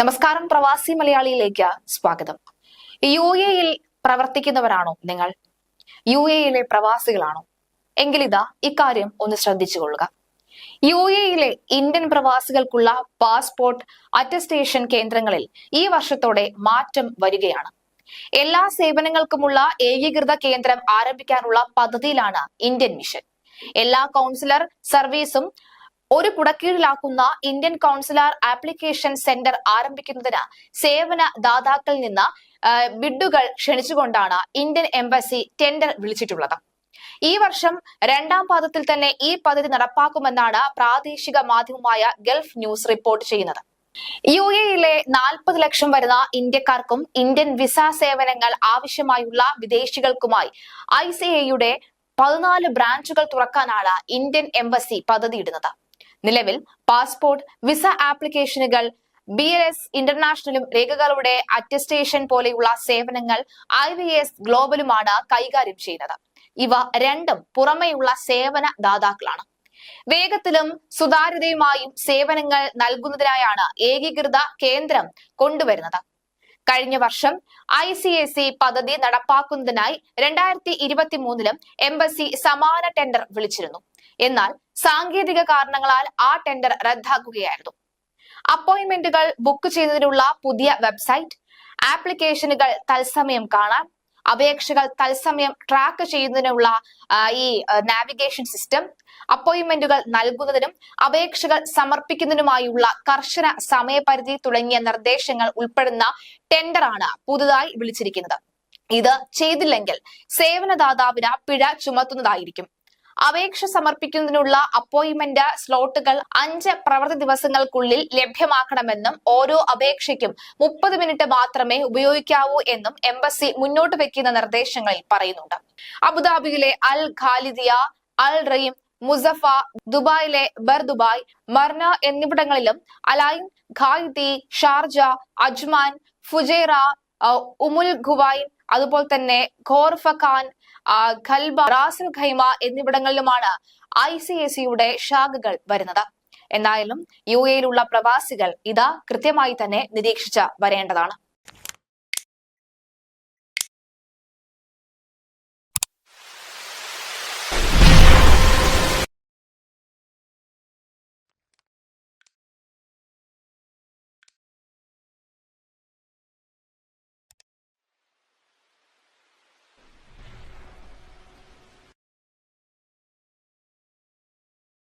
നമസ്കാരം പ്രവാസി മലയാളിയിലേക്ക് സ്വാഗതം. യു എയിൽ പ്രവർത്തിക്കുന്നവരാണോ നിങ്ങൾ? യു എയിലെ പ്രവാസികളാണോ? എങ്കിലിതാ ഇക്കാര്യം ഒന്ന് ശ്രദ്ധിച്ചു കൊള്ളുക. യു എയിലെ ഇന്ത്യൻ പ്രവാസികൾക്കുള്ള പാസ്പോർട്ട് അറ്റസ്റ്റേഷൻ കേന്ദ്രങ്ങളിൽ ഈ വർഷത്തോടെ മാറ്റം വരികയാണ്. എല്ലാ സേവനങ്ങൾക്കുമുള്ള ഏകീകൃത കേന്ദ്രം ആരംഭിക്കാനുള്ള പദ്ധതിയിലാണ് ഇന്ത്യൻ മിഷൻ. എല്ലാ കൗൺസിലർ സർവീസും ഒരു കുടക്കീഴിലാക്കുന്ന ഇന്ത്യൻ കൗൺസിലർ ആപ്ലിക്കേഷൻ സെന്റർ ആരംഭിക്കുന്നതിന് സേവന ദാതാക്കളിൽ നിന്ന് ബിഡുകൾ ക്ഷണിച്ചുകൊണ്ടാണ് ഇന്ത്യൻ എംബസി ടെൻഡർ വിളിച്ചിട്ടുള്ളത്. ഈ വർഷം രണ്ടാം പാദത്തിൽ തന്നെ ഈ പദ്ധതി നടപ്പാക്കുമെന്നാണ് പ്രാദേശിക മാധ്യമമായ ഗൾഫ് ന്യൂസ് റിപ്പോർട്ട് ചെയ്യുന്നത്. യു എയിലെ നാൽപ്പത് ലക്ഷം വരുന്ന ഇന്ത്യക്കാർക്കും ഇന്ത്യൻ വിസ സേവനങ്ങൾ ആവശ്യമായുള്ള വിദേശികൾക്കുമായി ഐ സി എയുടെ പതിനാല് ബ്രാഞ്ചുകൾ തുറക്കാനാണ് ഇന്ത്യൻ എംബസി പദ്ധതിയിടുന്നത് നിലവിൽ പാസ്പോർട്ട് വിസ ആപ്ലിക്കേഷനുകൾ ബി എൽ എസ് ഇന്റർനാഷണലും രേഖകളുടെ അറ്റസ്റ്റേഷൻ പോലെയുള്ള സേവനങ്ങൾ ഐ വി എസ് ഗ്ലോബലുമാണ് കൈകാര്യം ചെയ്യുന്നത്. ഇവ രണ്ടും പുറമെയുള്ള സേവന ദാതാക്കളാണ്. വേഗത്തിലും സുതാര്യതയുമായും സേവനങ്ങൾ നൽകുന്നതിനായാണ് ഏകീകൃത കേന്ദ്രം കൊണ്ടുവരുന്നത്. കഴിഞ്ഞ വർഷം ഐ സി എസ് സി പദ്ധതി നടപ്പാക്കുന്നതിനായി രണ്ടായിരത്തി ഇരുപത്തി മൂന്നിലും എംബസി സമാന ടെൻഡർ വിളിച്ചിരുന്നു. എന്നാൽ സാങ്കേതിക കാരണങ്ങളാൽ ആ ടെൻഡർ റദ്ദാക്കുകയായിരുന്നു. അപ്പോയിന്റ്മെന്റുകൾ ബുക്ക് ചെയ്യുന്നതിനുള്ള പുതിയ വെബ്സൈറ്റ് ആപ്ലിക്കേഷനുകൾ തത്സമയം കാണാൻ അപേക്ഷകൾ തത്സമയം ട്രാക്ക് ചെയ്യുന്നതിനുള്ള ഈ നാവിഗേഷൻ സിസ്റ്റം അപ്പോയിന്റ്മെന്റുകൾ നൽകുന്നതിനും അപേക്ഷകൾ സമർപ്പിക്കുന്നതിനുമായുള്ള കർശന സമയപരിധി തുടങ്ങിയ നിർദ്ദേശങ്ങൾ ഉൾപ്പെടുന്ന ടെൻഡറാണ് പുതുതായി വിളിച്ചിരിക്കുന്നത്. ഇത് ചെയ്തില്ലെങ്കിൽ സേവനദാതാവിന് പിഴ ചുമത്തുന്നതായിരിക്കും. അപേക്ഷ സമർപ്പിക്കുന്നതിനുള്ള അപ്പോയിന്റ്മെന്റ് സ്ലോട്ടുകൾ അഞ്ച് പ്രവൃത്തി ദിവസങ്ങൾക്കുള്ളിൽ ലഭ്യമാക്കണമെന്നും ഓരോ അപേക്ഷയ്ക്കും മുപ്പത് മിനിറ്റ് മാത്രമേ ഉപയോഗിക്കാവൂ എന്നും എംബസി മുന്നോട്ട് വെക്കുന്ന നിർദ്ദേശങ്ങളിൽ പറയുന്നുണ്ട്. അബുദാബിയിലെ അൽ ഖാലിദിയ അൽ റീം മുസഫ ദുബായിലെ ബർ ദുബായ് മർന എന്നിവിടങ്ങളിലും Al Ain ഖായിദി Sharjah Ajman Fujairah Umm al Quwain അതുപോലെ തന്നെ Khor Fakkan Kalba Ras al Khaimah എന്നിവിടങ്ങളിലുമാണ് I C S സിയുടെ ശാഖകൾ വരുന്നത്. എന്നായാലും യു എയിലുള്ള പ്രവാസികൾ ഇതാ കൃത്യമായി തന്നെ നിരീക്ഷിച്ച വരേണ്ടതാണ്.